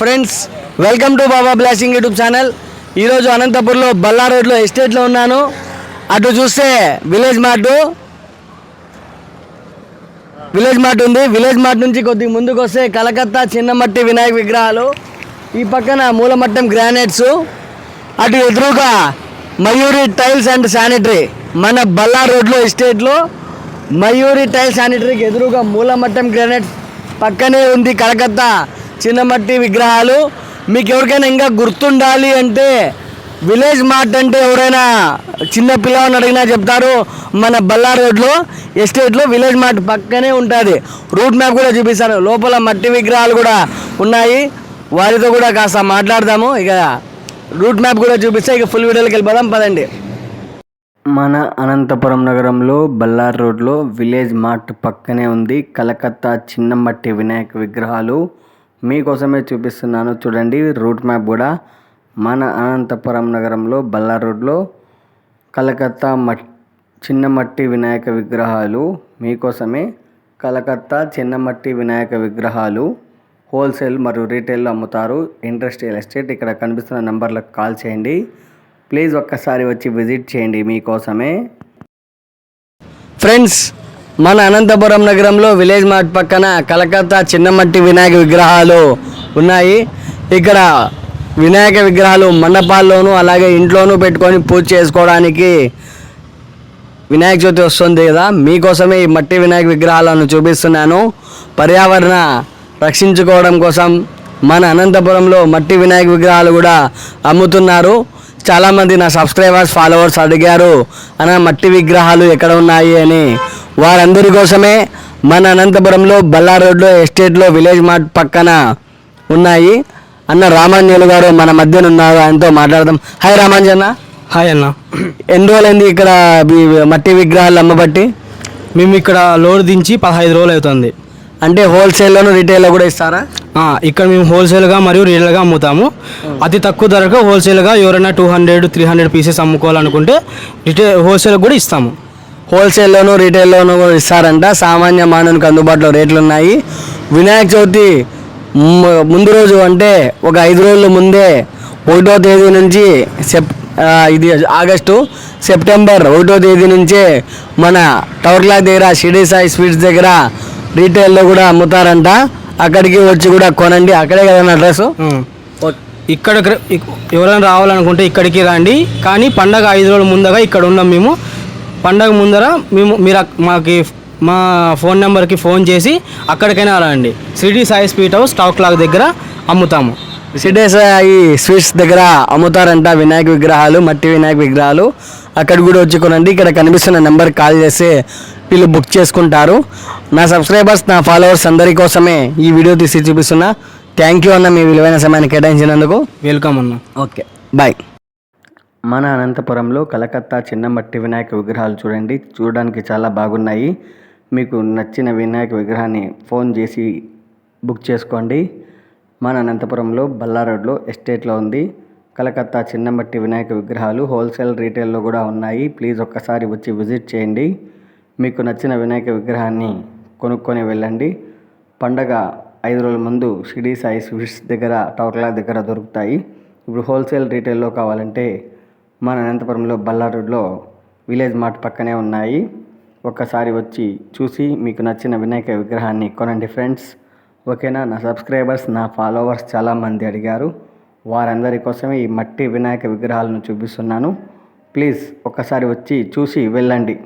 Friends welcome to Baba blessing YouTube channel. ఈరోజు అనంతపూర్లో బల్లా రోడ్లో ఎస్టేట్లో ఉన్నాను. అటు చూస్తే విలేజ్ మార్ట్. విలేజ్ మార్ట్ ఉంది. విలేజ్ మార్ట్ నుంచి కొద్దిగా ముందుకు వస్తే కలకత్తా చిన్నమట్టి వినాయక విగ్రహాలు. ఈ పక్కన మూలమట్టం గ్రానైట్స్. అటు ఎదురుగా మయూరి టైల్స్ అండ్ శానిటరీ. మన బల్లా రోడ్లో ఎస్టేట్లో మయూరి టైల్స్ శానిటరీకి ఎదురుగా మూలమట్టం గ్రానైట్స్ పక్కనే ఉంది కలకత్తా. చిన్నమట్టి విగ్రహాలు మీకు ఎవరికైనా ఇంకా గుర్తుండాలి అంటే విలేజ్ మార్ట్ అంటే ఎవరైనా చిన్న పిల్లవాడిని అడిగినా చెప్తారు. మన బల్లా రోడ్లో ఎస్టేట్లో విలేజ్ మార్ట్ పక్కనే ఉంటుంది. రూట్ మ్యాప్ కూడా చూపిస్తారు. లోపల మట్టి విగ్రహాలు కూడా ఉన్నాయి. వారితో కూడా కాస్త మాట్లాడదాము. ఇక రూట్ మ్యాప్ కూడా చూపిస్తే ఇక ఫుల్ వీడియోకి వెళ్ళిపోదాం. పదండి. మన అనంతపురం నగరంలో బల్లార్ రోడ్లో విలేజ్ మార్ట్ పక్కనే ఉంది. కలకత్తా చిన్నమట్టి వినాయక విగ్రహాలు. మీకోసమే చూపిస్తున్నాను చూడండి రూట్ మ్యాప్ కూడా. మన అనంతపురం నగరంలో బల్లా రోడ్లో కలకత్తా మట్ చిన్నమట్టి వినాయక విగ్రహాలు. మీకోసమే కలకత్తా చిన్నమట్టి వినాయక విగ్రహాలు హోల్సేల్ మరియు రీటైల్లో అమ్ముతారు. ఇండస్ట్రియల్ ఎస్టేట్ ఇక్కడ కనిపిస్తున్న నెంబర్లకు కాల్ చేయండి. ప్లీజ్ ఒక్కసారి వచ్చి విజిట్ చేయండి మీకోసమే. ఫ్రెండ్స్ మన అనంతపురం నగరంలో విలేజ్ మార్ట్ పక్కన కలకత్తా చిన్నమట్టి వినాయక విగ్రహాలు ఉన్నాయి. ఇక్కడ వినాయక విగ్రహాలు మండపాల్లోనూ అలాగే ఇంట్లోనూ పెట్టుకొని పూజ చేసుకోవడానికి వినాయక చవితి వస్తుంది కదా. మీకోసమే ఈ మట్టి వినాయక విగ్రహాలను చూపిస్తున్నాను. పర్యావరణ రక్షించుకోవడం కోసం మన అనంతపురంలో మట్టి వినాయక విగ్రహాలు కూడా అమ్ముతున్నారు. చాలామంది నా సబ్స్క్రైబర్స్ ఫాలోవర్స్ అడిగారు అన్న మట్టి విగ్రహాలు ఎక్కడ ఉన్నాయి? అని. వారందరి కోసమే మన అనంతపురంలో బల్లా రోడ్లో ఎస్టేట్లో విలేజ్ మార్ట్ పక్కన ఉన్నాయి. అన్న రామాంజలు గారు మన మధ్యన ఉన్నారు ఆయనతో మాట్లాడదాం. హాయ్ రామాంజన్న హాయ్ అన్న. ఎన్ని రోజులైంది ఇక్కడ మట్టి విగ్రహాలు అమ్మబట్టి? మేము ఇక్కడ లోడ్ దించి పదహైదు రోజులు అవుతుంది. అంటే హోల్సేల్లోను రీటైల్లో కూడా ఇస్తారా? ఇక్కడ మేము హోల్సేల్గా మరియు రీటైల్గా అమ్ముతాము. అతి తక్కువ ధరకు హోల్సేల్గా ఎవరైనా two hundred three hundred pieces అమ్ముకోవాలనుకుంటే retail wholesale కూడా ఇస్తాము. హోల్సేల్లోను రీటైల్లోను కూడా ఇస్తారంట. సామాన్య మానవునికి అందుబాటులో రేట్లు ఉన్నాయి వినాయక చవితి ముందు రోజు అంటే ఒక ఐదు రోజుల ముందే ఒకటో తేదీ నుంచి సెప్ ఇది ఆగస్టు సెప్టెంబర్ ఒకటో తేదీ నుంచే మన టవర్ క్లాక్ దగ్గర షిడీ సాయి స్వీట్స్ దగ్గర రీటైల్లో కూడా అమ్ముతారంట. అక్కడికి వచ్చి కూడా కొనండి. అక్కడే కదండి అడ్రస్ ఇక్కడ ఎవరైనా రావాలనుకుంటే ఇక్కడికి రండి. కానీ పండగ ఐదు రోజుల ముందుగా ఇక్కడ ఉన్నాం మేము. పండగ ముందర మేము మీరు మాకి మా ఫోన్ నెంబర్కి ఫోన్ చేసి అక్కడికైనా రండి city Sai sweet house stock clock దగ్గర అమ్ముతాము. సిటీ సాయి స్వీట్స్ దగ్గర అమ్ముతారంట వినాయక విగ్రహాలు మట్టి వినాయక విగ్రహాలు. అక్కడ కూడా వచ్చి కొనండి. ఇక్కడ కనిపిస్తున్న నెంబర్ కాల్ చేస్తే వీళ్ళు బుక్ చేసుకుంటారు. నా సబ్స్క్రైబర్స్ నా ఫాలోవర్స్ అందరి కోసమే ఈ వీడియో తీసి చూపిస్తున్నా. థ్యాంక్ యూ అన్న మీ విలువైన సమయాన్ని కేటాయించినందుకు. వెల్కమ్ అన్న. ఓకే. బాయ్. మన అనంతపురంలో కలకత్తా చిన్నమట్టి వినాయక విగ్రహాలు చూడండి. చూడడానికి చాలా బాగున్నాయి. మీకు నచ్చిన వినాయక విగ్రహాన్ని ఫోన్ చేసి బుక్ చేసుకోండి. మన అనంతపురంలో బల్లా రోడ్లో ఎస్టేట్లో ఉంది. కలకత్తా చిన్నమట్టి వినాయక విగ్రహాలు హోల్సేల్ రీటైల్లో కూడా ఉన్నాయి. ప్లీజ్ ఒక్కసారి వచ్చి విజిట్ చేయండి. మీకు నచ్చిన వినాయక విగ్రహాన్ని కొనుక్కొని వెళ్ళండి. పండగ ఐదు రోజుల ముందు షిడీ సాయి స్వీట్స్ దగ్గర టవర్లా దగ్గర దొరుకుతాయి. ఇప్పుడు హోల్సేల్ రీటైల్లో కావాలంటే మన అనంతపురంలో బల్లా రోడ్లో విలేజ్ మార్ట్ పక్కనే ఉన్నాయి. ఒక్కసారి వచ్చి చూసి మీకు నచ్చిన వినాయక విగ్రహాన్ని కొనండి ఫ్రెండ్స్. ఓకేనా? నా సబ్స్క్రైబర్స్ నా ఫాలోవర్స్ చాలామంది అడిగారు. వారందరి కోసమే ఈ మట్టి వినాయక విగ్రహాలను చూపిస్తున్నాను. ప్లీజ్ ఒక్కసారి వచ్చి చూసి వెళ్ళండి.